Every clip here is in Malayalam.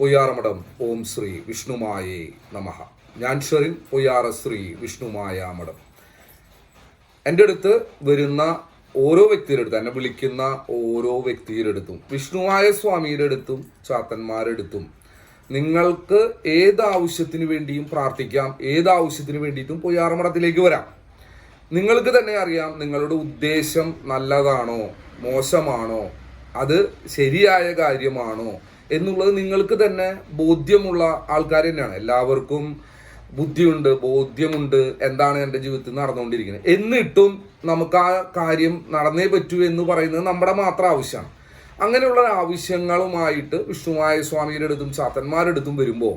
പൊയ്യാറമഠം. ഓം ശ്രീ വിഷ്ണുമായേ നമഃ. ഞാൻ ഷെറിൻ പൊയ്യാറ ശ്രീ വിഷ്ണുമായ മഠം എന്റെ അടുത്ത് വരുന്ന ഓരോ വ്യക്തിയുടെ അടുത്ത് എന്നെ വിളിക്കുന്ന ഓരോ വ്യക്തിയുടെ അടുത്തും വിഷ്ണുവായ സ്വാമിയുടെ അടുത്തും ചാത്തന്മാരുടെ അടുത്തും നിങ്ങൾക്ക് ഏത് ആവശ്യത്തിന് വേണ്ടിയും പ്രാർത്ഥിക്കാം ഏത് ആവശ്യത്തിന് വേണ്ടിയിട്ടും പൊയ്യാറമഠത്തിലേക്ക് വരാം. നിങ്ങൾക്ക് തന്നെ അറിയാം നിങ്ങളുടെ ഉദ്ദേശം നല്ലതാണോ മോശമാണോ അത് ശരിയായ കാര്യമാണോ എന്നുള്ളത് നിങ്ങൾക്ക് തന്നെ ബോധ്യമുള്ള ആൾക്കാർ തന്നെയാണ്. എല്ലാവർക്കും ബുദ്ധിയുണ്ട് ബോധ്യമുണ്ട് എന്താണ് എന്റെ ജീവിതത്തിൽ നടന്നുകൊണ്ടിരിക്കുന്നത്. എന്നിട്ടും നമുക്ക് ആ കാര്യം നടന്നേ പറ്റൂ എന്ന് പറയുന്നത് നമ്മുടെ മാത്രം ആവശ്യമാണ്. അങ്ങനെയുള്ള ആവശ്യങ്ങളുമായിട്ട് വിഷ്ണുമായ സ്വാമിയുടെ അടുത്തും ചാത്തന്മാരുടെ അടുത്തും വരുമ്പോൾ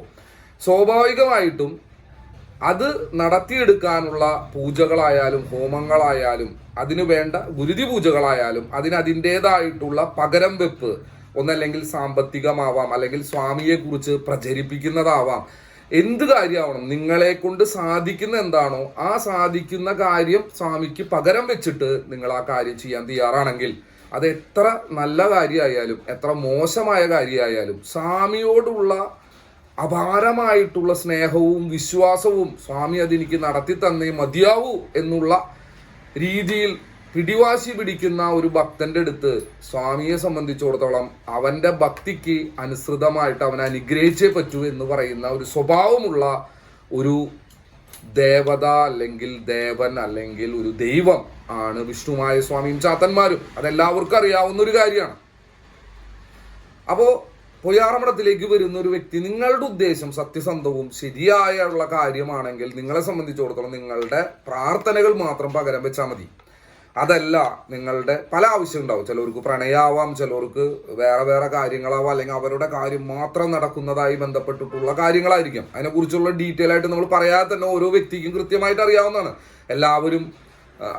സ്വാഭാവികമായിട്ടും അത് നടത്തിയെടുക്കാനുള്ള പൂജകളായാലും ഹോമങ്ങളായാലും അതിനു വേണ്ട ഗുരുതി പൂജകളായാലും അതിന് അതിന്റെതായിട്ടുള്ള പകരം വെപ്പ് ഒന്നല്ലെങ്കിൽ സാമ്പത്തികമാവാം അല്ലെങ്കിൽ സ്വാമിയെ കുറിച്ച് പ്രചരിപ്പിക്കുന്നതാവാം. എന്ത് കാര്യമാവണം? നിങ്ങളെ കൊണ്ട് സാധിക്കുന്ന എന്താണോ ആ സാധിക്കുന്ന കാര്യം സ്വാമിക്ക് പകരം വെച്ചിട്ട് നിങ്ങൾ ആ കാര്യം ചെയ്യാൻ തയ്യാറാണെങ്കിൽ അത് എത്ര നല്ല കാര്യമായാലും എത്ര മോശമായ കാര്യമായാലും സ്വാമിയോടുള്ള അപാരമായിട്ടുള്ള സ്നേഹവും വിശ്വാസവും സ്വാമി അതെനിക്ക് നടത്തി തന്നേ മതിയാവൂ എന്നുള്ള രീതിയിൽ പിടിവാശി പിടിക്കുന്ന ഒരു ഭക്തന്റെ അടുത്ത് സ്വാമിയെ സംബന്ധിച്ചിടത്തോളം അവന്റെ ഭക്തിക്ക് അനുസൃതമായിട്ട് അവനെ അനുഗ്രഹിച്ചേ പറ്റൂ എന്ന് പറയുന്ന ഒരു സ്വഭാവമുള്ള ഒരു ദേവത അല്ലെങ്കിൽ ദേവൻ അല്ലെങ്കിൽ ഒരു ദൈവം ആണ് വിഷ്ണുമായ സ്വാമിയും ചാത്തന്മാരും. അതെല്ലാവർക്കും അറിയാവുന്ന ഒരു കാര്യമാണ്. അപ്പോ പൊയ്യാറമഠത്തിലേക്ക് വരുന്ന ഒരു വ്യക്തി നിങ്ങളുടെ ഉദ്ദേശം സത്യസന്ധവും ശരിയായുള്ള കാര്യമാണെങ്കിൽ നിങ്ങളെ സംബന്ധിച്ചിടത്തോളം നിങ്ങളുടെ പ്രാർത്ഥനകൾ മാത്രം പകരം വെച്ചാൽ മതി. അതല്ല നിങ്ങളുടെ പല ആവശ്യം ഉണ്ടാവും ചിലവർക്ക് പ്രണയാവാം ചിലവർക്ക് വേറെ വേറെ കാര്യങ്ങളാവാം അല്ലെങ്കിൽ അവരുടെ കാര്യം മാത്രം നടക്കുന്നതായി ബന്ധപ്പെട്ടിട്ടുള്ള കാര്യങ്ങളായിരിക്കും. അതിനെക്കുറിച്ചുള്ള ഡീറ്റെയിൽ ആയിട്ട് നമ്മൾ പറയാതെ തന്നെ ഓരോ വ്യക്തിക്കും കൃത്യമായിട്ട് അറിയാവുന്നതാണ്. എല്ലാവരും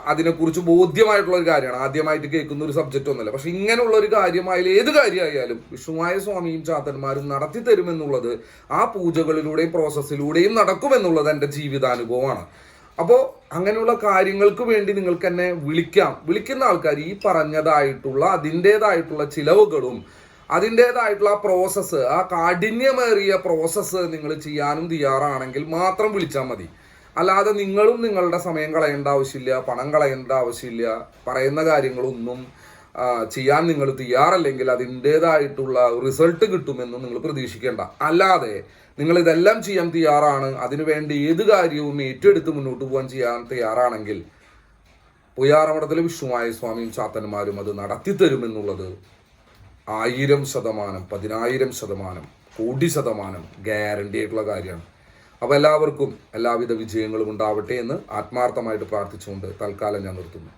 അതിനെക്കുറിച്ച് ബോധ്യമായിട്ടുള്ള ഒരു കാര്യമാണ്. ആദ്യമായിട്ട് കേൾക്കുന്ന ഒരു സബ്ജക്റ്റ് ഒന്നുമല്ല. പക്ഷെ ഇങ്ങനെയുള്ള ഒരു കാര്യമായാലും ഏത് കാര്യമായാലും വിഷ്ണുവായ സ്വാമിയും ചാത്തന്മാരും നടത്തി തരുമെന്നുള്ളത് ആ പൂജകളിലൂടെയും പ്രോസസ്സിലൂടെയും നടക്കുമെന്നുള്ളത് എന്റെ ജീവിതാനുഭവമാണ്. അപ്പോൾ അങ്ങനെയുള്ള കാര്യങ്ങൾക്ക് വേണ്ടി നിങ്ങൾക്ക് എന്നെ വിളിക്കാം. വിളിക്കുന്ന ആൾക്കാർ ഈ പറഞ്ഞതായിട്ടുള്ള അതിന്റെതായിട്ടുള്ള ചിലവുകളും അതിന്റെതായിട്ടുള്ള ആ പ്രോസസ്സ് ആ കാഠിന്യമേറിയ പ്രോസസ്സ് നിങ്ങൾ ചെയ്യാനും തയ്യാറാണെങ്കിൽ മാത്രം വിളിച്ചാൽ മതി. അല്ലാതെ നിങ്ങളും നിങ്ങളുടെ സമയം കളയേണ്ട ആവശ്യമില്ല പണം കളയേണ്ട ആവശ്യമില്ല പറയുന്ന കാര്യങ്ങളൊന്നും ചെയ്യാൻ നിങ്ങൾ തയ്യാറല്ലെങ്കിൽ അതിന്റെതായിട്ടുള്ള റിസൾട്ട് കിട്ടുമെന്ന് നിങ്ങൾ പ്രതീക്ഷിക്കേണ്ട. അല്ലാതെ നിങ്ങൾ ഇതെല്ലാം ചെയ്യാൻ തയ്യാറാണ് അതിനുവേണ്ടി ഏത് കാര്യവും ഏറ്റെടുത്ത് മുന്നോട്ട് പോകാൻ ചെയ്യാൻ തയ്യാറാണെങ്കിൽ പുയാറമഠത്തിലെ വിഷ്ണുമായ സ്വാമിയും ചാത്തന്മാരും അത് നടത്തി തരുമെന്നുള്ളത് ആയിരം ശതമാനം പതിനായിരം ശതമാനം കോടി ശതമാനം ഗ്യാരണ്ടി ആയിട്ടുള്ള കാര്യമാണ്. അപ്പോൾ എല്ലാവർക്കും എല്ലാവിധ വിജയങ്ങളും ഉണ്ടാവട്ടെ എന്ന് ആത്മാർത്ഥമായിട്ട് പ്രാർത്ഥിച്ചുകൊണ്ട് തൽക്കാലം ഞാൻ നിർത്തുന്നു.